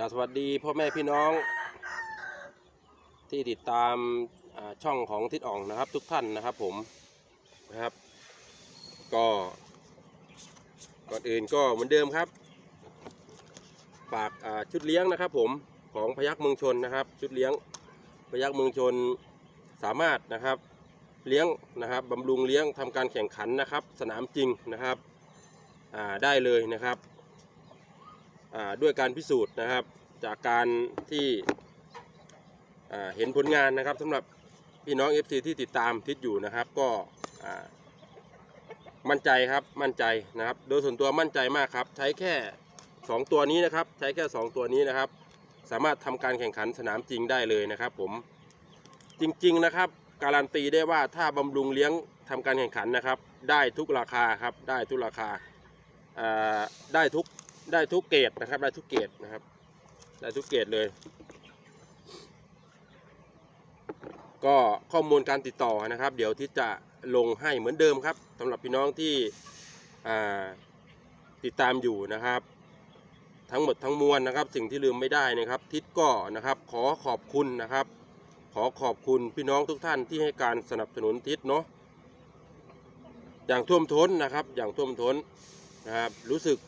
กราสวัสดีพ่อแม่พี่น้อง ที่ติดตามช่องของทิศอ่องนะครับ ทุกท่านนะครับผมนะครับ ก็ก่อนอื่นก็เหมือนเดิมครับ ฝากชุดเลี้ยงนะครับ ผมของพยักเมืองชนนะครับ ชุดเลี้ยงพยักเมืองชนสามารถนะครับเลี้ยงนะครับบำรุงเลี้ยงทำการแข่งขันนะครับ สนามจริงนะครับได้เลยนะครับ ด้วยการพิสูจน์นะครับ จากการที่เห็นผลงานนะครับสำหรับพี่น้อง FC ที่ติดตามทิศอยู่นะครับ ก็มั่นใจครับมั่นใจนะครับ โดยส่วนตัวมั่นใจมากครับ ใช้แค่ 2 ตัวนี้นะครับ ใช้แค่ 2 ตัวนี้นะครับ สามารถทำการแข่งขันสนามจริงได้เลยนะครับ ผมจริง ๆนะครับ การันตีได้ว่าถ้าบำรุงเลี้ยงทำการแข่งขันนะครับ ได้ทุกราคาครับได้ทุกราคาได้ทุก ได้ทุกเกรดนะครับ ได้ทุกเกรดนะครับ ได้ทุกเกรดเลย ก็ข้อมูลการติดต่อนะครับ เดี๋ยวที่จะลงให้เหมือนเดิมครับสำหรับพี่น้องที่ติดตามอยู่นะครับ ทั้งหมดทั้งมวลนะครับ สิ่งที่ลืมไม่ได้นะครับ ทิศก็นะครับ ขอขอบคุณนะครับ ขอขอบคุณพี่น้องทุกท่านที่ให้การสนับสนุนทิศเนาะอย่างท่วมท้นนะครับ อย่างท่วมท้นนะครับ รู้สึก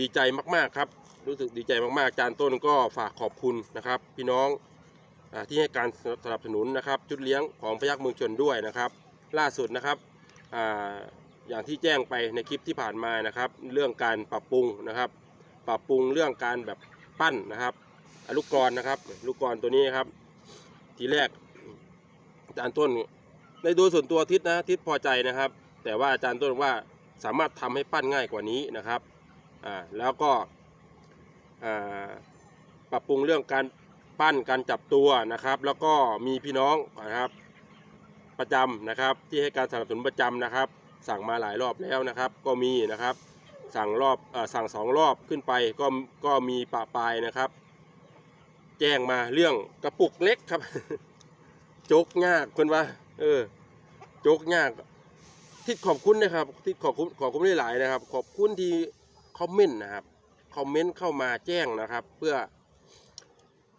ดีใจมากๆครับ รู้สึกดีใจมากๆอาจารย์ต้นก็ฝากขอบคุณนะครับ พี่น้องอที่ให้การสนับสนุนนะครับจุดเลี้ยงของพยักเมืองชนด้วยนะครับ ล่าสุดนะครับออย่างที่แจ้งไปในคลิปที่ผ่านมานะครับ เรื่องการปรับปรุงนะครับ ปรับปรุงเรื่องการแบบปั้นนะครับลูกกรนะครับ ลูกกรตัวนี้ครับ ทีแรกอาจารย์ต้นในโดยส่วนตัวทิศนะทิศพอใจนะครับ แต่ว่าอาจารย์ต้นว่าสามารถทำให้ปั้นง่ายกว่านี้นะครับ อ่าแล้วก็ปรับปรุงเรื่องการปั้นการจับตัวนะครับ แล้วก็มีพี่น้องนะครับประจำนะครับ ที่ให้การสนับสนุนประจำนะครับ สั่งมาหลายรอบแล้วนะครับ ก็มีนะครับ สั่งรอบอสั่งสองรอบขึ้นไปก็ก็มีปะปายนะครับ แจ้งมาเรื่องกระปุกเล็กครับโจกยากคนว่า เออโจกยากที่ขอบคุณนะครับ ที่ขอบคุณขอบคุณหลายๆนะครับ ขอบคุณที่ คอมเมนต์นะครับคอมเมนต์เข้ามาแจ้งนะครับ เพื่อ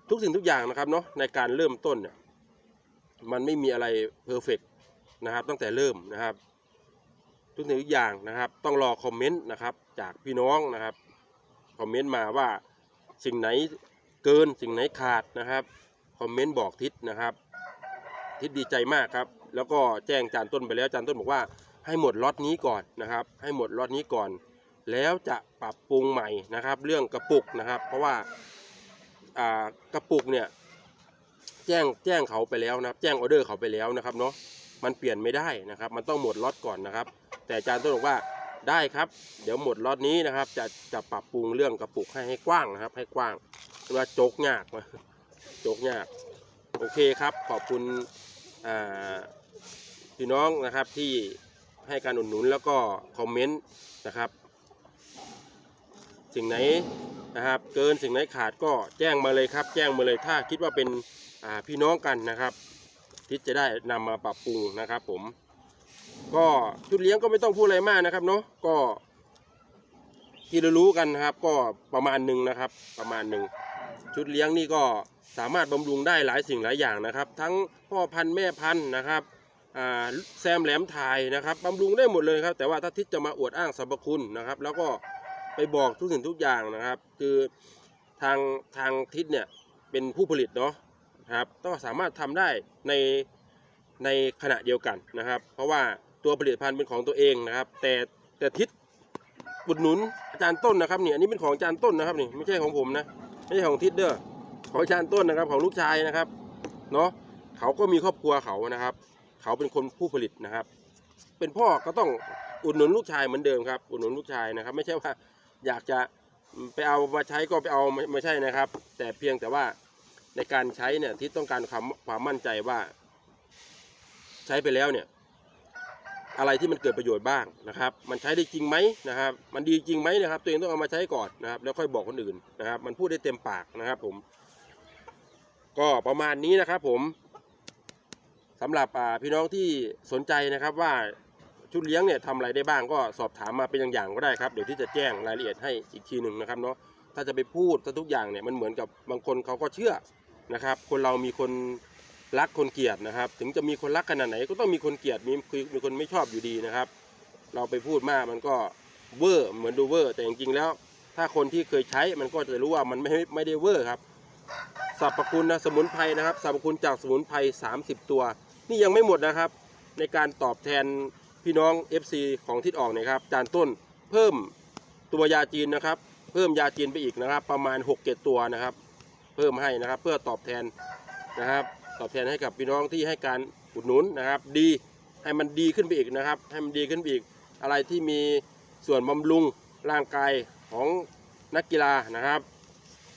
ทุกสิ่งทุกอย่างนะครับเนาะในการเริ่มต้นเนี่ยมันไม่มีอะไรเพอร์เฟกนะครับ ตั้งแต่เริ่มนะครับ ทุกสิ่งทุกอย่างนะครับ ต้องรอคอมเมนต์นะครับ จากพี่น้องนะครับคอมเมนต์มาว่าสิ่งไหนเกินสิ่งไหนขาดนะครับคอมเมนต์บอกทิศนะครับ ทิศดีใจมากครับ แล้วก็แจ้งจานต้นไปแล้วจานต้นบอกว่าให้หมดล็อตนี้ก่อนนะครับ ให้หมดล็อตนี้ก่อน แล้วจะปรับปรุงใหม่นะครับ เรื่องกระปุกนะครับ เพราะว่ากระปุกเนี่ยแจ้งแจ้งเขาไปแล้วนะครับแจ้งออเดอร์เขาไปแล้วนะครับเนาะมันเปลี่ยนไม่ได้นะครับ มันต้องหมดล็อตก่อนนะครับ แต่อาจารย์ต้นบอกว่าได้ครับ เดี๋ยวหมดล็อตนี้นะครับ จะจะปรับปรุงเรื่องกระปุกให้ให้กว้างนะครับ ให้กว้างเรียกว่าโจกยากโจกยากโอเคครับ ขอบคุณพี่น้องนะครับที่ให้การอุดหนุนแล้วก็คอมเมนต์นะครับ สิ่งไหนนะครับ เกินสิ่งไหนขาดก็แจ้งมาเลยครับ แจ้งมาเลยถ้าคิดว่าเป็นพี่น้องกันนะครับที่จะได้นำมาปรับปรุงนะครับ ผม ก็ชุดเลี้ยงก็ไม่ต้องพูดอะไรมากนะครับเนาะก็ที่เรารู้กันนะครับ ก็ประมาณหนึ่งนะครับ ประมาณหนึ่งชุดเลี้ยงนี่ก็สามารถบำรุงได้หลายสิ่งหลายอย่างนะครับ ทั้งพ่อพันธุ์แม่พันธุ์นะครับแซมแหลมถ่ายนะครับบำรุงได้หมดเลยครับ แต่ว่าถ้าทิศจะมาอวดอ้างสรรพคุณนะครับ แล้วก็ ไปบอกทุกสิ่งทุกอย่างนะครับ คือทางทางทิศเนี่ยเป็นผู้ผลิตเนาะครับต้องสามารถทำได้ในในขณะเดียวกันนะครับ เพราะว่าตัวผลิตภัณฑ์เป็นของตัวเองนะครับ แต่แต่ทิศอุดหนุนอาจารย์ต้นนะครับเนี่ยอันนี้เป็นของอาจารย์ต้นนะครับนี่ไม่ใช่ของผมนะไม่ใช่ของทิศเด้อของอาจารย์ต้นนะครับของลูกชายนะครับเนาะเขาก็มีครอบครัวเขานะครับ เขาเป็นคนผู้ผลิตนะครับ เป็นพ่อก็ต้องอุดหนุนลูกชายเหมือนเดิมครับ อุดหนุนลูกชายนะครับ ไม่ใช่ว่า อยากจะไปเอามาใช้ก็ไปเอาไม่ไม่ใช่นะครับ แต่เพียงแต่ว่าในการใช้เนี่ยที่ต้องการความความมั่นใจว่า ใช้ไปแล้วเนี่ย อะไรที่มันเกิดประโยชน์บ้างนะครับ มันใช้ได้จริงไหมนะครับ มันดีจริงไหมนะครับ ตัวเองต้องเอามาใช้ก่อนนะครับ แล้วค่อยบอกคนอื่นนะครับ มันพูดได้เต็มปากนะครับ ผม ก็ประมาณนี้นะครับ ผมสำหรับพี่น้องที่สนใจนะครับว่า ชุดเลี้ยงเนี่ยทำอะไรได้บ้างก็สอบถามมาเป็นอย่างๆก็ได้ครับ เดี๋ยวที่จะแจ้งรายละเอียดให้อีกทีหนึ่งนะครับเนาะถ้าจะไปพูดทุกอย่างเนี่ยมันเหมือนกับบางคนเขาก็เชื่อนะครับ คนเรามีคนรักคนเกลียดนะครับ ถึงจะมีคนรักขนาดไหนก็ต้องมีคนเกลียดมีคือมีคนไม่ชอบอยู่ดีนะครับ เราไปพูดมากมันก็เวอร์เหมือนดูเวอร์แต่จริงๆแล้ว ถ้าคนที่เคยใช้มันก็จะรู้ว่ามันไม่ไม่ได้เวอร์ครับสรรพคุณนะสมุนไพรนะครับสรรพคุณจากสมุนไพร30 ตัว นี่ยังไม่หมดนะครับ ในการตอบแทน พี่น้อง FC ของทิศออกนะครับจานต้นเพิ่มตัวยาจีนนะครับ เพิ่มยาจีนไปอีกนะครับ ประมาณ6เตัวนะครับ เพิ่มให้นะครับเพื่อตอบแทนนะครับ ตอบแทนให้กับพี่น้องที่ให้การอุดหนุนนะครับ ดีให้มันดีขึ้นไปอีกนะครับ ให้มันดีขึ้นไปอีก อะไรที่มีส่วนบำรุงร่างกายของนักกีฬานะครับ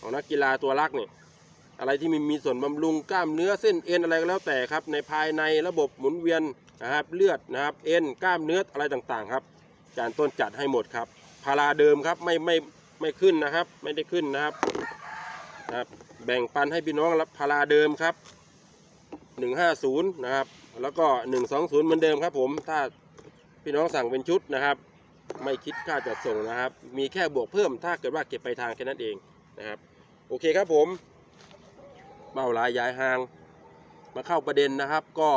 ของนักกีฬาตัวรักเนี่ยอะไรที่มีมีส่วนบำรุงกล้ามเนื้อเส้นเอ็นอะไรก็แล้วแต่ครับ ในภายในระบบหมุนเวียน นะครับเลือดนะครับเอ็นกล้ามเนื้ออะไรต่างๆครับอาจารย์ต้นจัดให้หมดครับพาราเดิมครับไม่ไม่ไม่ขึ้นนะครับ ไม่ได้ขึ้นนะครับนะครับ แบ่งปันให้พี่น้องรับพาราเดิมครับ 150 นะครับ แล้วก็ 120 เหมือนเดิมครับ ผมถ้าพี่น้องสั่งเป็นชุดนะครับ ไม่คิดค่าจัดส่งนะครับ มีแค่บวกเพิ่มถ้าเกิดว่าเก็บไปลายทางแค่นั้นเองนะครับ โอเคครับผมเบ้าลายย้ายห่าง มาเข้าประเด็นนะครับ ก็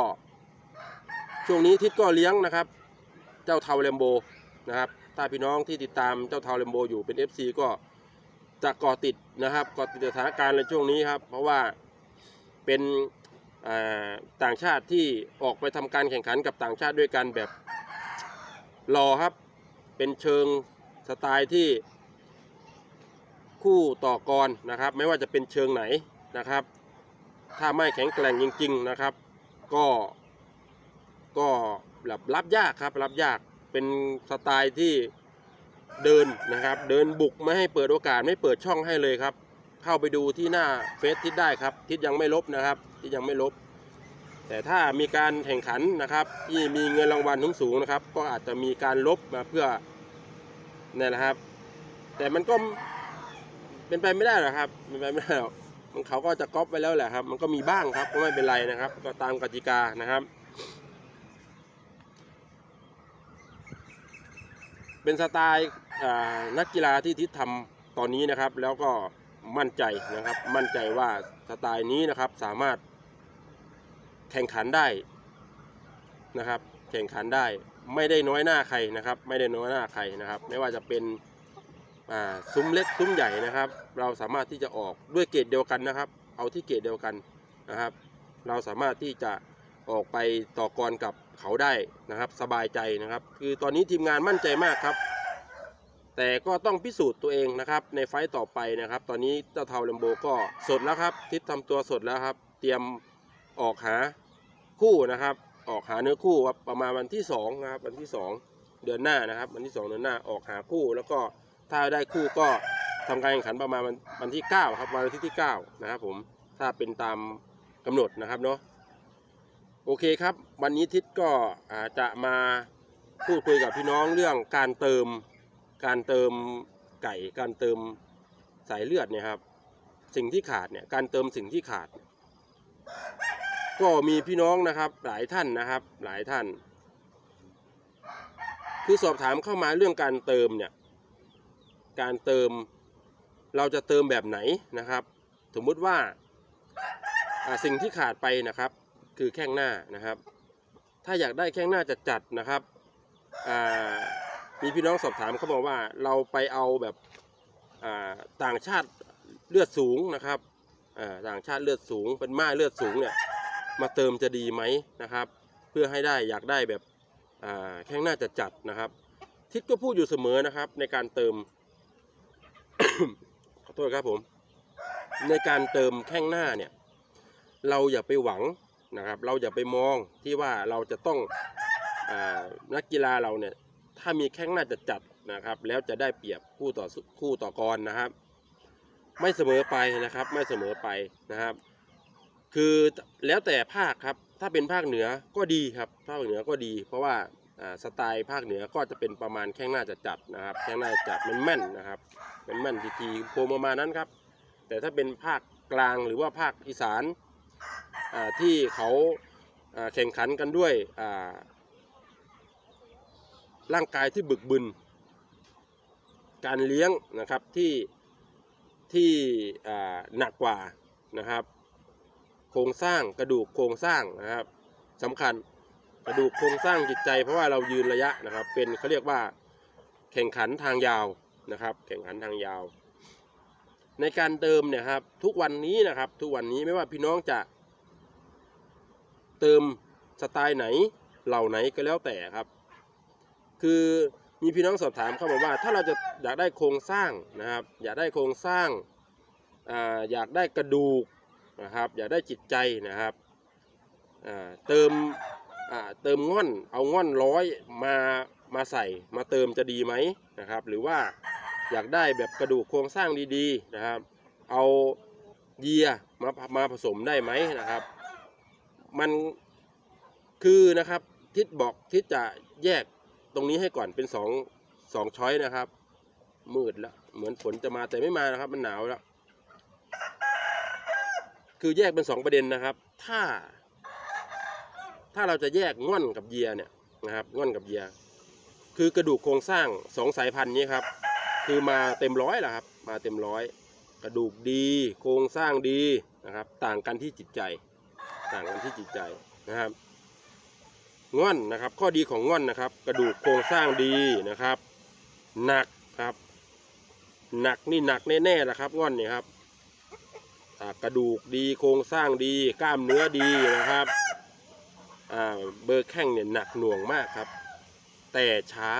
ช่วงนี้ทิศก็เลี้ยงนะครับ เจ้าเทาเลมโบนะครับ ถ้าพี่น้องที่ติดตามเจ้าเทาเลมโบอยู่เป็น FC ก็จะเกาะติดนะครับเกาะติดสถานการณ์ในช่วงนี้ครับ เพราะว่าเป็นต่างชาติที่ออกไปทำการแข่งขันกับต่างชาติด้วยกันแบบรอครับ เป็นเชิงสไตล์ที่คู่ต่อกรนะครับ ไม่ว่าจะเป็นเชิงไหนนะครับ ถ้าไม่แข็งแกร่งจริง ๆนะครับ ก็ ก็แบบรับยากครับรับยากเป็นสไตล์ที่เดินนะครับ เดินบุกไม่ให้เปิดโอกาสไม่เปิดช่องให้เลยครับ เข้าไปดูที่หน้าเฟซทิศได้ครับ ทิศยังไม่ลบนะครับ ทิศยังไม่ลบ แต่ถ้ามีการแข่งขันนะครับ ที่มีเงินรางวัลสูงๆนะครับ ก็อาจจะมีการลบมาเพื่อเนี่ยนะครับ แต่มันก็เป็นไปไม่ได้หรอกครับเป็นไปไม่ได้หรอกมันเขาก็จะก๊อปไปแล้วแหละครับ มันก็มีบ้างครับก็ไม่เป็นไรนะครับ ก็ตามกติกานะครับ เป็นสไตล์นักกีฬาที่ทิศทำตอนนี้นะครับ แล้วก็มั่นใจนะครับ มั่นใจว่าสไตล์นี้นะครับสามารถแข่งขันได้นะครับ แข่งขันได้ไม่ได้น้อยหน้าใครนะครับ ไม่ได้น้อยหน้าใครนะครับ ไม่ว่าจะเป็นซุ้มเล็กซุ้มใหญ่นะครับ เราสามารถที่จะออกด้วยเกรดเดียวกันนะครับ เอาที่เกรดเดียวกันนะครับ เราสามารถที่จะออกไปต่อกรกับ เขาได้นะครับสบายใจนะครับ คือตอนนี้ทีมงานมั่นใจมากครับ แต่ก็ต้องพิสูจน์ตัวเองนะครับ ในไฟต์ต่อไปนะครับ ตอนนี้เจ้าเทาเลมโบก็สดแล้วครับ ทิศทำตัวสดแล้วครับ เตรียมออกหาคู่นะครับ ออกหาเนื้อคู่ครับประมาณวันที่สองนะครับวันที่สองเดือนหน้านะครับ วันที่สองเดือนหน้าออกหาคู่ แล้วก็ถ้าได้คู่ก็ทำการแข่งขันประมาณวันที่เก้าครับวันอาทิตย์ที่เก้านะครับผมถ้าเป็นตามกำหนดนะครับเนาะ โอเคครับ วันนี้ทิศก็อาจจะมาพูดคุยกับพี่น้องเรื่องการเติมการเติมไก่การเติมสายเลือดเนี่ยครับ สิ่งที่ขาดเนี่ยการเติมสิ่งที่ขาด ก็มีพี่น้องนะครับหลายท่านนะครับหลายท่าน คือสอบถามเข้ามาเรื่องการเติมเนี่ยการเติมเราจะเติมแบบไหนนะครับ สมมุติว่าอ่าสิ่งที่ขาดไปนะครับ คือแข้งหน้านะครับ ถ้าอยากได้แข้งหน้าจัดจัดนะครับมีพี่น้องสอบถามเขาบอกว่าเราไปเอาแบบต่างชาติเลือดสูงนะครับต่างชาติเลือดสูงเป็นม่าเลือดสูงเนี่ยมาเติมจะดีไหมนะครับ เพื่อให้ได้อยากได้แบบแข้งหน้าจัดจัดนะครับ ทิศก็พูดอยู่เสมอนะครับ ในการเติมขอโทษครับผม ในการเติมแข้งหน้าเนี่ย เราอย่าไปหวัง นะครับ เราอย่าไปมองที่ว่าเราจะต้องอนักกีฬาเราเนี่ยถ้ามีแข้งหน้าจัดจัดนะครับ แล้วจะได้เปรียบคู่ต่อคู่ต่อกรนะครับ ไม่เสมอไปนะครับไม่เสมอไปนะครับ คือแล้วแต่ภาคครับ ถ้าเป็นภาคเหนือก็ดีครับภาคเหนือก็ดี เพราะว่าสไตล์ภาคเหนือก็จะเป็นประมาณแข้งหน้าจัดจัดนะครับแข้งหน้าจัดมันแม่นนะครับเป็นแม่นทีทีโคมประมาณนั้นครับ แต่ถ้าเป็นภาคกลางหรือว่าภาคอีสาน ที่เขาแข่งขันกันด้วยร่างกายที่บึกบึน การเลี้ยงนะครับที่ที่หนักกว่านะครับ โครงสร้างกระดูกโครงสร้างนะครับสำคัญกระดูกโครงสร้างจิตใจ เพราะว่าเรายืนระยะนะครับ เป็นเขาเรียกว่าแข่งขันทางยาวนะครับ แข่งขันทางยาว ในการเติมเนี่ยครับทุกวันนี้นะครับ ทุกวันนี้ไม่ว่าพี่น้องจะ เติมสไตล์ไหนเหล่าไหนก็แล้วแต่ครับ คือมีพี่น้องสอบถามเข้ามาว่า ถ้าเราจะอยากได้โครงสร้างนะครับ อยากได้โครงสร้างอาอยากได้กระดูกนะครับ อยากได้จิตใจนะครับเติมเติมง่อนเอาง่อนร้อยมามาใส่มาเติมจะดีไหมนะครับ หรือว่าอยากได้แบบกระดูกโครงสร้างดีๆนะครับ เอาเยียมามาผสมได้ไหมนะครับ มันคือนะครับ ทิศบอกทิศจะแยกตรงนี้ให้ก่อนเป็นสองสองช้อยนะครับ มืดแล้วเหมือนฝนจะมาแต่ไม่มานะครับ มันหนาวแล้ว คือแยกเป็นสองประเด็นนะครับ ถ้า ถ้าเราจะแยกง่อนกับเยียเนี่ยนะครับง่อนกับเยียคือกระดูกโครงสร้างสองสายพันธุ์นี้ครับ คือมาเต็มร้อยแล้วครับ มาเต็มร้อย กระดูกดี โครงสร้างดีนะครับ ต่างกันที่จิตใจ ต่างกันที่จิตใจนะครับง่อนนะครับ ข้อดีของง่อนนะครับ กระดูกโครงสร้างดีนะครับหนักครับหนักนี่หนักแน่ๆนะครับง่อนเนี่ยครับกระดูกดีโครงสร้างดีกล้ามเนื้อดีนะครับเบอร์แข้งเนี่ยหนักหน่วงมากครับ แต่ช้า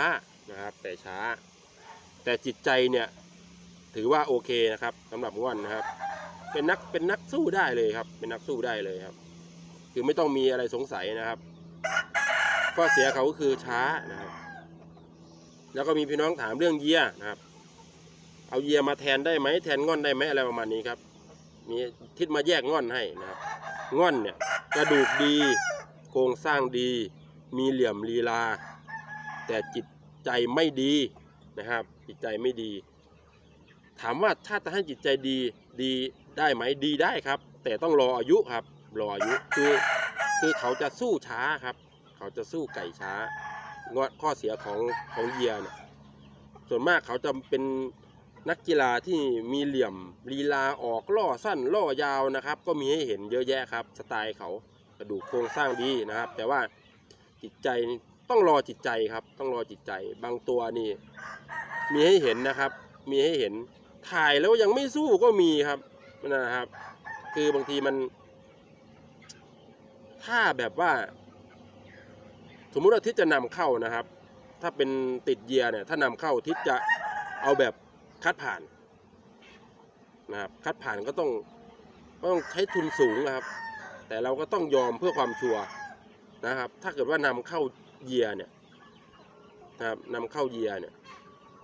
นะครับแต่ช้า แต่จิตใจเนี่ยถือว่าโอเคนะครับสำหรับง่อนนะครับ เป็นนักเป็นนักสู้ได้เลยครับ เป็นนักสู้ได้เลยครับ คือไม่ต้องมีอะไรสงสัยนะครับ ข้อเสียเขาก็คือช้านะครับ แล้วก็มีพี่น้องถามเรื่องเยียนะครับ เอาเยียมาแทนได้ไหมแทนง่อนได้ไหมอะไรประมาณนี้ครับ มีทิศมาแยกง่อนให้นะครับง่อนเนี่ยกระดูกดี โครงสร้างดี มีเหลี่ยมลีลา แต่จิตใจไม่ดีนะครับ จิตใจไม่ดี ถามว่าถ้าจะให้จิตใจดีดีได้ไหมดีได้ครับ แต่ต้องรออายุครับ รออายุคือคือเขาจะสู้ช้าครับ เขาจะสู้ไก่ช้างอข้อเสียของของเยียเนี่ยส่วนมากเขาจะเป็นนักกีฬาที่มีเหลี่ยมลีลาออกล่อสั้นล่อยาวนะครับ ก็มีให้เห็นเยอะแยะครับ สไตล์เขากระดูกโครงสร้างดีนะครับ แต่ว่าจิตใจต้องรอจิตใจครับ ต้องรอจิตใจบางตัวนี่ มีให้เห็นนะครับ มีให้เห็นถ่ายแล้วยังไม่สู้ก็มีครับนั่นนะครับ คือบางทีมัน ถ้าแบบว่า สมมุติว่าทิศจะนำเข้านะครับ ถ้าเป็นติดเยียร์เนี่ย ถ้านำเข้าทิศจะเอาแบบคัดผ่านนะครับ คัดผ่านก็ต้องก็ต้องใช้ทุนสูงนะครับ แต่เราก็ต้องยอมเพื่อความชัวร์นะครับ ถ้าเกิดว่านำเข้าเยียร์เนี่ยนะครับนำเข้าเยียร์เนี่ย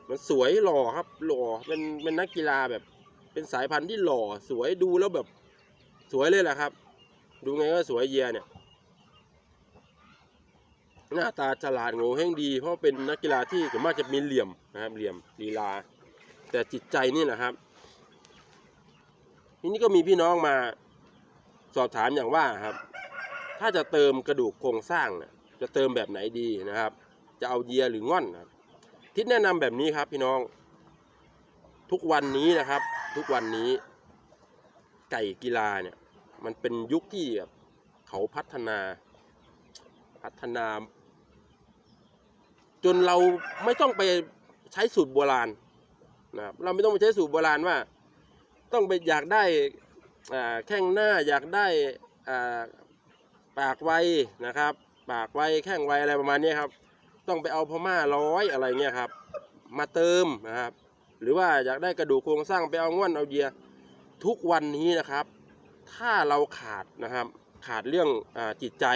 มันสวยหล่อครับหล่อเป็นเป็นนักกีฬาแบบ เป็นสายพันธุ์ที่หล่อสวยดูแล้วแบบ สวยเลยแหละครับ ดูไงก็สวยเยียร์เนี่ย หน้าตาฉลาดโง่เฮงดี เพราะเป็นนักกีฬาที่ส่วนมากจะมีเหลี่ยมนะครับเหลี่ยมลีลา แต่จิตใจนี่นะครับทีนี้ก็มีพี่น้องมาสอบถามอย่างว่าครับ ถ้าจะเติมกระดูกโครงสร้างเนี่ยจะเติมแบบไหนดีนะครับ จะเอาเยียหรือง่อนครับทิศแนะนำแบบนี้ครับพี่น้อง ทุกวันนี้นะครับ ทุกวันนี้ ไก่กีฬาเนี่ย มันเป็นยุคที่แบบเขาพัฒนา พัฒนา จนเราไม่ต้องไปใช้สูตรโบราณนะครับเราไม่ต้องไปใช้สูตรโบราณว่า ต้องไปอยากได้แข้งหน้าอยากได้ปากไวนะครับ ปากไวแข้งไวอะไรประมาณนี้ครับ ต้องไปเอาพม่าร้อยอะไรเงี้ยครับ มาเติมนะครับ หรือว่าอยากได้กระดูกโครงสร้างไปเอาง่วนเอาเยียทุกวันนี้นะครับ ถ้าเราขาดนะครับ ขาดเรื่องอจิตใจ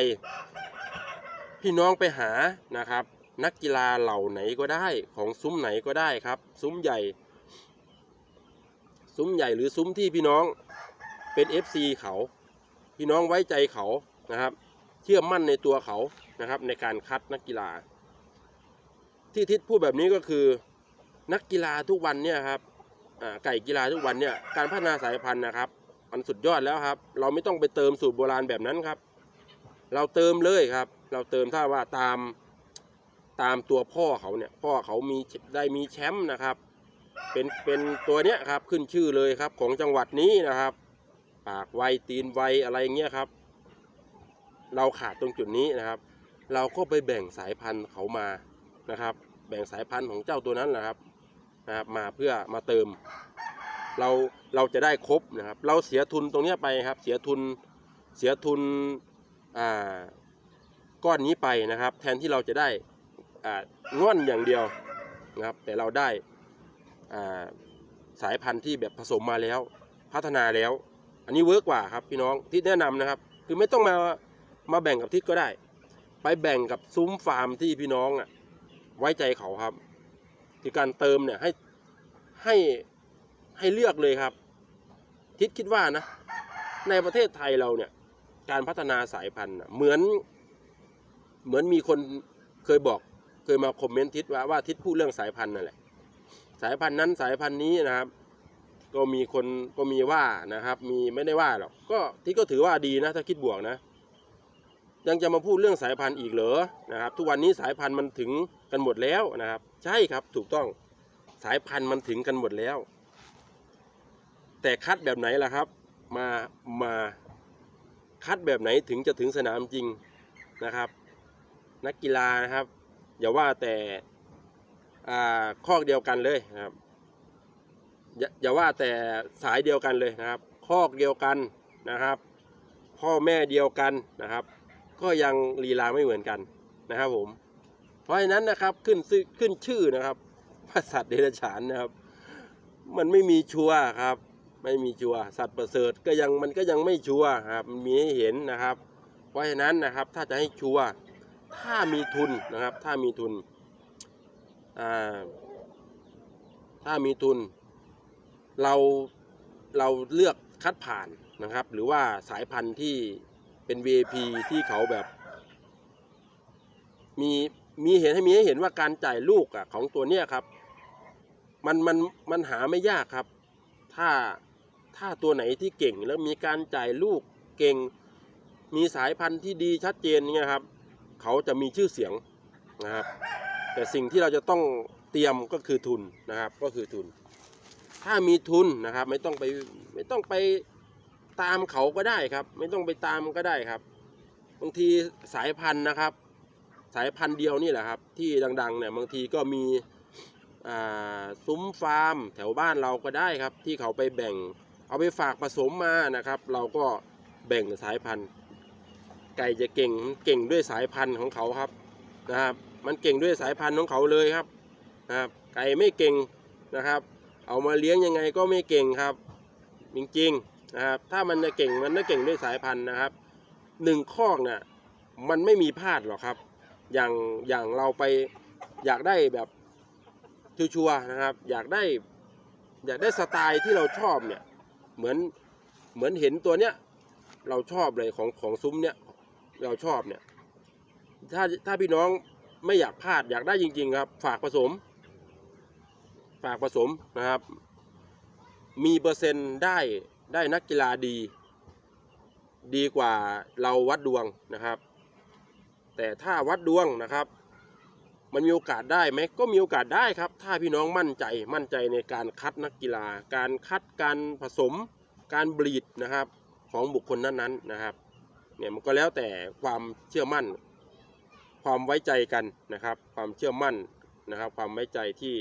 พี่น้องไปหานะครับ นักกีฬาเหล่าไหนก็ได้ของซุ้มไหนก็ได้ครับ ซุ้มใหญ่ ซุ้มใหญ่หรือซุ้มที่พี่น้องเป็น FC เขา พี่น้องไว้ใจเขานะครับ เชื่อมั่นในตัวเขานะครับ ในการคัดนักกีฬา ที่ทิศพูดแบบนี้ก็คือ นักกีฬาทุกวันเนี่ยครับไก่กีฬาทุกวันเนี่ยการพัฒนาสายพันธุ์นะครับมันสุดยอดแล้วครับ เราไม่ต้องไปเติมสูตรโบราณแบบนั้นครับ เราเติมเลยครับ เราเติมถ้าว่าตาม ตามตัวพ่อเขาเนี่ยพ่อเขามีได้มีแชมป์นะครับเป็นเป็นตัวเนี้ยครับขึ้นชื่อเลยครับของจังหวัดนี้นะครับ ปากไวตีนไวอะไรเงี้ยครับ เราขาดตรงจุดนี้นะครับ เราก็ไปแบ่งสายพันธุ์เขามานะครับ แบ่งสายพันธุ์ของเจ้าตัวนั้นแหละครับนะครับมาเพื่อมาเติม เราเราจะได้ครบนะครับ เราเสียทุนตรงเนี้ยไปครับ เสียทุนเสียทุนอ่าก้อนนี้ไปนะครับ แทนที่เราจะได้ ง่อนอย่างเดียวนะครับ แต่เราได้สายพันธุ์ที่แบบผสมมาแล้ว พัฒนาแล้ว อันนี้เวิร์กกว่าครับพี่น้องที่แนะนำนะครับ คือไม่ต้องมามาแบ่งกับทิศก็ได้ ไปแบ่งกับซุ้มฟาร์มที่พี่น้องอะไว้ใจเขาครับคือการเติมเนี่ยให้ให้ให้เลือกเลยครับ ทิศคิดว่านะ ในประเทศไทยเราเนี่ย การพัฒนาสายพันธุ์เหมือน เหมือนมีคนเคยบอก เคยมาคอมเมนต์ทิศว่าว่าทิศพูดเรื่องสายพันธุ์นั่นแหละสายพันธุ์นั้นสายพันธุ์นี้นะครับ ก็มีคนก็มีว่านะครับ มีไม่ได้ว่าหรอกก็ที่ก็ถือว่าดีนะ ถ้าคิดบวกนะ ยังจะมาพูดเรื่องสายพันธุ์อีกเหรอนะครับ ทุกวันนี้สายพันธุ์มันถึงกันหมดแล้วนะครับ ใช่ครับถูกต้องสายพันธุ์มันถึงกันหมดแล้ว แต่คัดแบบไหนล่ะครับ มามาคัดแบบไหนถึงจะถึงสนามจริงนะครับ นักกีฬานะครับ อย่าว่าแต่อ่าข้อเดียวกันเลยนะครับอย่าอย่าว่าแต่สายเดียวกันเลยนะครับ คอกเดียวกันนะครับ พ่อแม่เดียวกันนะครับ ก็ยังลีลาไม่เหมือนกันนะครับผม เพราะฉะนั้นนะครับขึ้นชื่อขึ้นชื่อนะครับว่าสัตว์เดรัจฉานนะครับ มันไม่มีชัวครับ ไม่มีชัวสัตว์ประเสริฐก็ยังมันก็ยังไม่ชัวครับมันมีให้เห็นนะครับ เพราะฉะนั้นนะครับถ้าจะให้ชัวร์ ถ้ามีทุนนะครับ ถ้ามีทุนอ่าถ้ามีทุน เราเราเลือกคัดผ่านนะครับ หรือว่าสายพันธุ์ที่เป็น VIP ที่เขาแบบ มีมีเห็นให้มีให้เห็นว่าการจ่ายลูกอะของตัวเนี้ยครับ มันมันมันหาไม่ยากครับ ถ้าถ้าตัวไหนที่เก่งแล้วมีการจ่ายลูกเก่ง มีสายพันธุ์ที่ดีชัดเจนเนี่ยครับ เขาจะมีชื่อเสียงนะครับแต่สิ่งที่เราจะต้องเตรียมก็คือทุนนะครับก็คือทุน ถ้ามีทุนนะครับไม่ต้องไปไม่ต้องไปตามเขาก็ได้ครับ ไม่ต้องไปตามก็ได้ครับบางทีสายพันธุ์นะครับ สายพันธุ์เดียวนี่แหละครับ ที่ดังๆเนี่ยบางทีก็มีซุ้มฟาร์ม แถวบ้านเราก็ได้ครับ ที่เขาไปแบ่ง เอาไปฝากผสมมานะครับ เราก็แบ่งสายพันธุ์ ไก่จะเก่งมันเก่งด้วยสายพันธุ์ของเขาครับนะครับ มันเก่งด้วยสายพันธุ์ของเขาเลยครับนะครับ ไก่ไม่เก่งนะครับ เอามาเลี้ยงยังไงก็ไม่เก่งครับ จริงๆนะครับ ถ้ามันจะเก่งมันต้องเก่งด้วยสายพันธุ์นะครับหนึ่งคอกเนี่ยมันไม่มีพลาดหรอกครับ อย่างอย่างเราไปอยากได้แบบชัวร์ๆนะครับ อยากได้อยากได้สไตล์ที่เราชอบเนี่ยเหมือนเหมือนเห็นตัวเนี้ยเราชอบเลยของของซุ้มเนี่ย เราชอบเนี่ย ถ้าถ้าพี่น้องไม่อยากพลาดอยากได้จริง ๆ ครับ ฝากผสม ฝากผสมนะครับ มีเปอร์เซ็นต์ได้ได้นักกีฬาดี ดีกว่าเราวัดดวงนะครับ แต่ถ้าวัดดวงนะครับ มันมีโอกาสได้ไหมก็มีโอกาสได้ครับ ถ้าพี่น้องมั่นใจมั่นใจในการคัดนักกีฬา การคัดการผสม การบลีดนะครับ ของบุคคลนั้นๆนะครับ เนี่ยมันก็แล้วแต่ความเชื่อมั่น ความไว้ใจกันนะครับ ความเชื่อมั่นนะครับ ความไว้ใจที่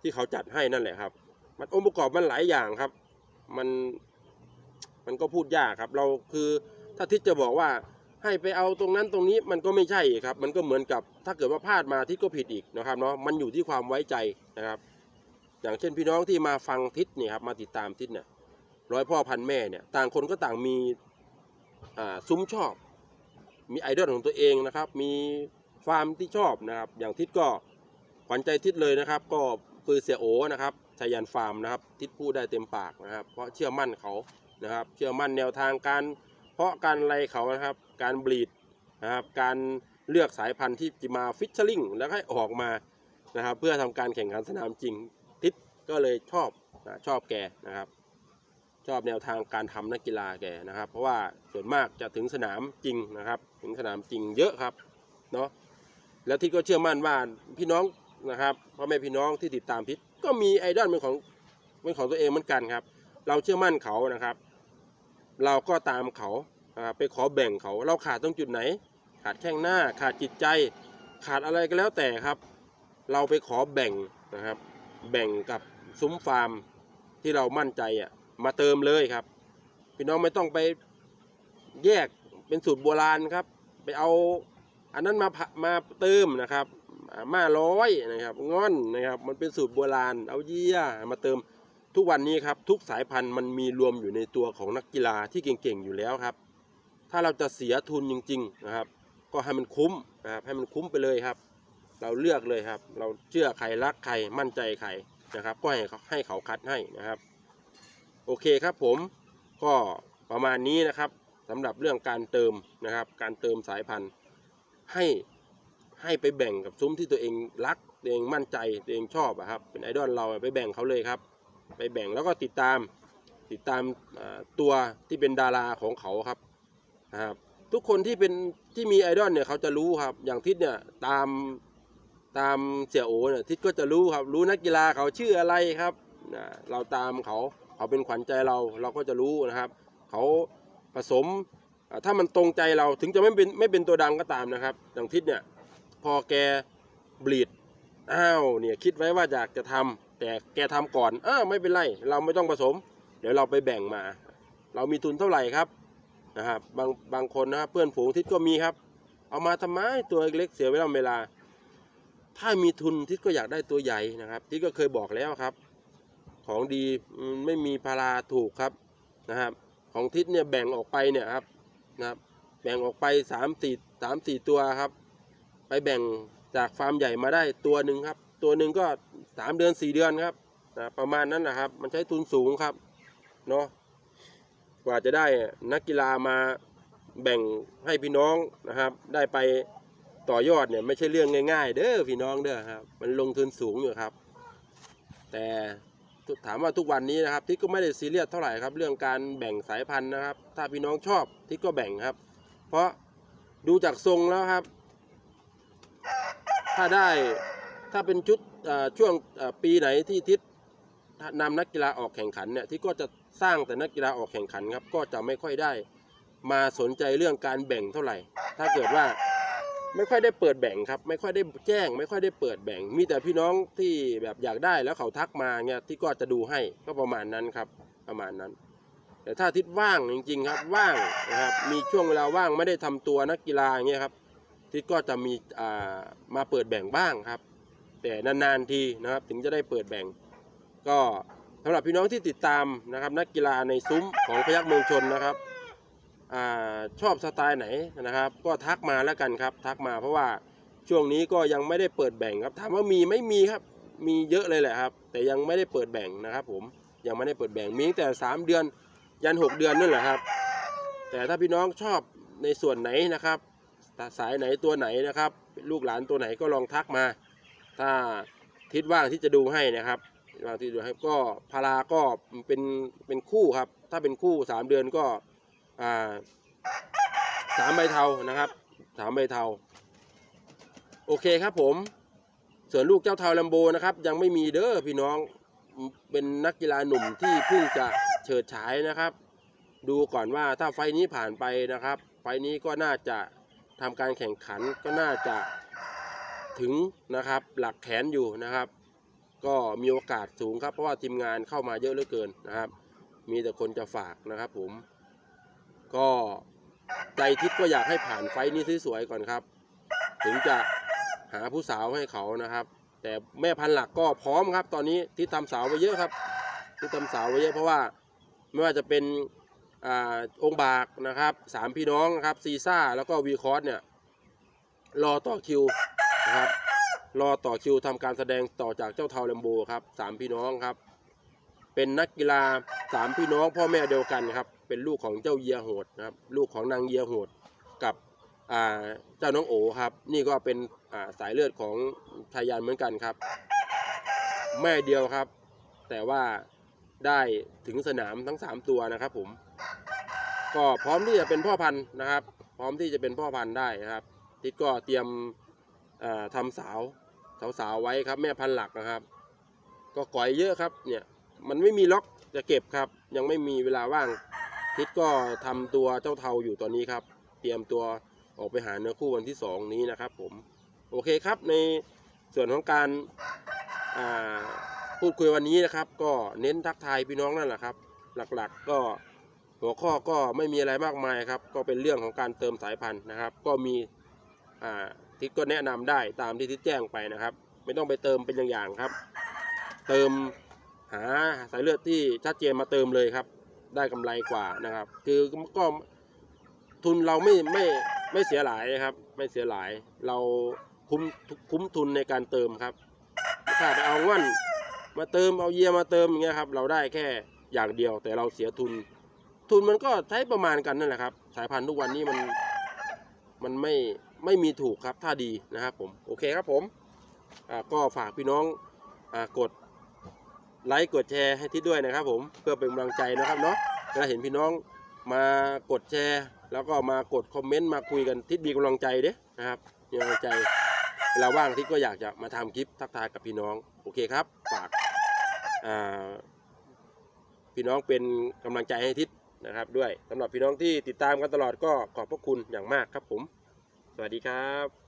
ที่เขาจัดให้นั่นแหละครับ มันองค์ประกอบมันหลายอย่างครับ มันมันก็พูดยากครับ เราคือถ้าทิศจะบอกว่าให้ไปเอาตรงนั้นตรงนี้มันก็ไม่ใช่ครับ มันก็เหมือนกับถ้าเกิดว่าพลาดมาทิศก็ผิดอีกนะครับเนาะมันอยู่ที่ความไว้ใจนะครับ อย่างเช่นพี่น้องที่มาฟังทิศเนี่ยครับมาติดตามทิศเนี่ยร้อยพ่อพันแม่เนี่ยต่างคนก็ต่างมี ซุ้มชอบ มีไอดอลของตัวเองนะครับ มีฟาร์มที่ชอบนะครับ อย่างทิศก็ขวัญใจทิศเลยนะครับ ก็คือเสียโอนะครับชายันฟาร์มนะครับ ทิศพูดได้เต็มปากนะครับ เพราะเชื่อมั่นเขานะครับ เชื่อมั่นแนวทางการ เพราะการไรเขานะครับ การบลีดนะครับ การเลือกสายพันธุ์ที่จะมาฟิชเชอร์ลิงแล้วให้ออกมานะครับ เพื่อทำการแข่งขันสนามจริง ทิศก็เลยชอบนะชอบแกนะครับ ชอบแนวทางการทำนักกีฬาแกนะครับ เพราะว่าส่วนมากจะถึงสนามจริงนะครับ ถึงสนามจริงเยอะครับเนาะแล้วทิศก็เชื่อมั่นว่าพี่น้องนะครับพ่อแม่พี่น้องที่ติดตามทิศก็มีไอดอลเป็นของเป็นของตัวเองเหมือนกันครับ เราเชื่อมั่นเขานะครับ เราก็ตามเขาไปขอแบ่งเขาเราขาดตรงจุดไหน ขาดแข้งหน้าขาดจิตใจ ขาดอะไรก็แล้วแต่ครับ เราไปขอแบ่งนะครับ แบ่งกับซุ้มฟาร์มที่เรามั่นใจอะ มาเติมเลยครับ พี่น้องไม่ต้องไปแยกเป็นสูตรโบราณครับ ไปเอาอันนั้นมามาเติมนะครับอ่ามาร้อยนะครับง่อนนะครับ มันเป็นสูตรโบราณ เอาเยี่ยมาเติมทุกวันนี้ครับ ทุกสายพันธุ์มันมีรวมอยู่ในตัวของนักกีฬาที่เก่งๆอยู่แล้วครับ ถ้าเราจะเสียทุนจริง ๆนะครับ ก็ให้มันคุ้มนะครับให้มันคุ้มไปเลยครับ เราเลือกเลยครับ เราเชื่อใครรักใครมั่นใจใครนะครับ ก็ให้เขาให้เขาคัดให้นะครับ โอเคครับผมก็ประมาณนี้นะครับสำหรับเรื่องการเติมนะครับ การเติมสายพันธุ์ให้ให้ไปแบ่งกับซุ้มที่ตัวเองรักตัวเองมั่นใจตัวเองชอบอะครับเป็นไอดอลเราไปแบ่งเขาเลยครับ ไปแบ่งแล้วก็ติดตามติดตามตัวที่เป็นดาราของเขาครับนะครับ ทุกคนที่เป็นที่มีไอดอลเนี่ยเขาจะรู้ครับ อย่างทิศเนี่ยตามตามเสี่ยโอเนี่ยทิศก็จะรู้ครับ รู้นักกีฬาเขาชื่ออะไรครับนะเราตามเขา เขาเป็นขวัญใจเราเราก็จะรู้นะครับ เขาผสมถ้ามันตรงใจเราถึงจะไม่เป็นไม่เป็นตัวดังก็ตามนะครับอย่างทิศเนี่ยพอแกบลีดอ้าวเนี่ยคิดไว้ว่าอยากจะทำแต่แกทำก่อนอ้าวไม่เป็นไร เราไม่ต้องผสม เดี๋ยวเราไปแบ่งมา เรามีทุนเท่าไหร่ครับนะครับบางบางคนนะครับเพื่อนฝูงทิศก็มีครับ เอามาทำไมตัวเล็กเสียเวลาเวลา ถ้ามีทุนทิศก็อยากได้ตัวใหญ่นะครับทิศก็เคยบอกแล้วครับ ของดีไม่มีพาราถูกครับนะครับ ของทิศเนี่ยแบ่งออกไปเนี่ยครับนะครับ แบ่งออกไปสามสี่สามสี่ตัวครับ ไปแบ่งจากฟาร์มใหญ่มาได้ตัวหนึ่งครับ ตัวหนึ่งก็สามเดือนสี่เดือนครับนะประมาณนั้นนะครับ มันใช้ทุนสูงครับเนาะกว่าจะได้นักกีฬามาแบ่งให้พี่น้องนะครับ ได้ไปต่อยอดเนี่ยไม่ใช่เรื่องง่าย ๆ เด้อพี่น้องเด้อครับ มันลงทุนสูงอยู่ครับ แต่ ถามว่าทุกวันนี้นะครับทิศก็ไม่ได้ซีเรียสเท่าไหร่ครับ เรื่องการแบ่งสายพันธุ์นะครับ ถ้าพี่น้องชอบทิศก็แบ่งครับ เพราะดูจากทรงแล้วครับ ถ้าได้ถ้าเป็นชุดช่วงปีไหนที่ทิศนำนักกีฬาออกแข่งขันเนี่ยที่ก็จะสร้างแต่นักกีฬาออกแข่งขันครับ ก็จะไม่ค่อยได้ มาสนใจเรื่องการแบ่งเท่าไหร่ ถ้าเกิดว่า ไม่ค่อยได้เปิดแบ่งครับ ไม่ค่อยได้แจ้ง ไม่ค่อยได้เปิดแบ่ง มีแต่พี่น้องที่แบบอยากได้แล้วเขาทักมาเนี่ยที่ก็จะดูให้ก็ประมาณนั้นครับ ประมาณนั้น แต่ถ้าทิศว่างจริง ๆ ครับว่างนะครับมีช่วงเวลาว่างไม่ได้ทำตัวนักกีฬาเงี้ยครับ ทิศก็จะมีอ่ามาเปิดแบ่งบ้างครับ แต่นานๆทีนะครับถึงจะได้เปิดแบ่ง ก็สำหรับพี่น้องที่ติดตามนะครับ นักกีฬาในซุ้มของพยัคฆ์เมืองชนนะครับ อชอบสไตล์ไหนนะครับ ก็ทักมาแล้วกันครับ ทักมาเพราะว่าช่วงนี้ก็ยังไม่ได้เปิดแบ่งครับถามว่ามีไม่มีครับ มีเยอะเลยแหละครับ แต่ยังไม่ได้เปิดแบ่งนะครับ ผมยังไม่ได้เปิดแบ่งมีตั้งแต่ 3 เดือนยัน 6 เดือนนั่นแหละครับ แต่ถ้าพี่น้องชอบในส่วนไหนนะครับ สายไหนตัวไหนนะครับ ลูกหลานตัวไหนก็ลองทักมา ถ้าทิศว่างที่จะดูให้นะครับบางทีดูให้ก็พาราก็เป็นเป็นคู่ครับ ถ้าเป็นคู่สามเดือนก็ อ่าสามใบเทานะครับสามใบเทา โอเคครับผม ส่วนลูกเจ้าเทาลัมโบนะครับ ยังไม่มีเด้อพี่น้องเป็นนักกีฬาหนุ่มที่เพิ่งจะเฉิดฉายนะครับ ดูก่อนว่าถ้าไฟนี้ผ่านไปนะครับ ไฟนี้ก็น่าจะทำการแข่งขันก็น่าจะถึงนะครับ หลักแขนอยู่นะครับ ก็มีโอกาสสูงครับเพราะว่าทีมงานเข้ามาเยอะเหลือเกินนะครับ มีแต่คนจะฝากนะครับผม ก็ใจทิศก็อยากให้ผ่านไฟนี้สวยๆก่อนครับ ถึงจะหาผู้สาวให้เขานะครับ แต่แม่พันธุ์หลักก็พร้อมครับ ตอนนี้ที่ทำสาวไว้เยอะครับที่ทำสาวไว้เยอะเพราะว่าไม่ว่าจะเป็นอาองค์บากนะครับสามพี่น้องนะครับซีซ่าแล้วก็วีคอสเนี่ยรอต่อคิวนะครับรอต่อคิวทำการแสดงต่อจากเจ้าเทาแลมโบครับสามพี่น้องครับ เป็นนักกีฬาสามพี่น้องพ่อแม่เดียวกันครับ เป็นลูกของเจ้าเยียโหดนะครับ ลูกของนางเยียโหดกับเจ้าน้องโอครับ นี่ก็เป็นาสายเลือดของชายยันเหมือนกันครับ แม่เดียวครับ แต่ว่าได้ถึงสนามทั้งสามตัวนะครับผม ก็พร้อมที่จะเป็นพ่อพันธุ์นะครับ พร้อมที่จะเป็นพ่อพันธุ์ได้นะครับ ทิศก็เตรียมเอ่อทำสาวสาวสาวไว้ครับ แม่พันธุ์หลักนะครับ ก็ก่อยเยอะครับเนี่ยมันไม่มีล็อกจะเก็บครับ ยังไม่มีเวลาว่าง ทิศก็ทำตัวเจ้าเทาอยู่ตอนนี้ครับ เตรียมตัวออกไปหาเนื้อคู่วันที่สองนี้นะครับผม โอเคครับในส่วนของการาพูดคุยวันนี้นะครับ ก็เน้นทักทายพี่น้องนั่นแหละครับ หลักๆก็หัวข้อก็ไม่มีอะไรมากมายครับ ก็เป็นเรื่องของการเติมสายพันธุ์นะครับ ก็มีทิศก็แนะนำได้ตามที่ทิศแจ้งไปนะครับ ไม่ต้องไปเติมเป็นอย่างๆครับ เติมหาสายเลือดที่ชัดเจนมาเติมเลยครับ ได้กำไรกว่านะครับ คือก็ทุนเราไม่ไม่ไม่เสียหลายครับ ไม่เสียหลายเราคุ้มคุ้มทุนในการเติมครับ ถ้าไปเอาง่อนมาเติมเอาเยียมาเติมอย่างเงี้ยครับ เราได้แค่อย่างเดียวแต่เราเสียทุน ทุนมันก็ใช้ประมาณกันนั่นแหละครับ สายพันธุ์ทุกวันนี้มันมันไม่ไม่มีถูกครับถ้าดีนะครับผมโอเคครับผมก็ฝากพี่น้องอกด ไลค์กดแชร์ให้ทิศด้วยนะครับ ผมเพื่อเป็นกำลังใจนะครับเนาะเวลาเห็นพี่น้องมากดแชร์ แล้วก็มากดคอมเมนต์มาคุยกันทิศมีกำลังใจเด้นะครับมีกำลังใจเวลาว่างทิศก็อยากจะมาทำคลิปทักทายกับพี่น้องโอเคครับฝากพี่น้องเป็นกำลังใจให้ทิศนะครับ ด้วยสำหรับพี่น้องที่ติดตามกันตลอดก็ขอบพระคุณอย่างมากครับผม สวัสดีครับ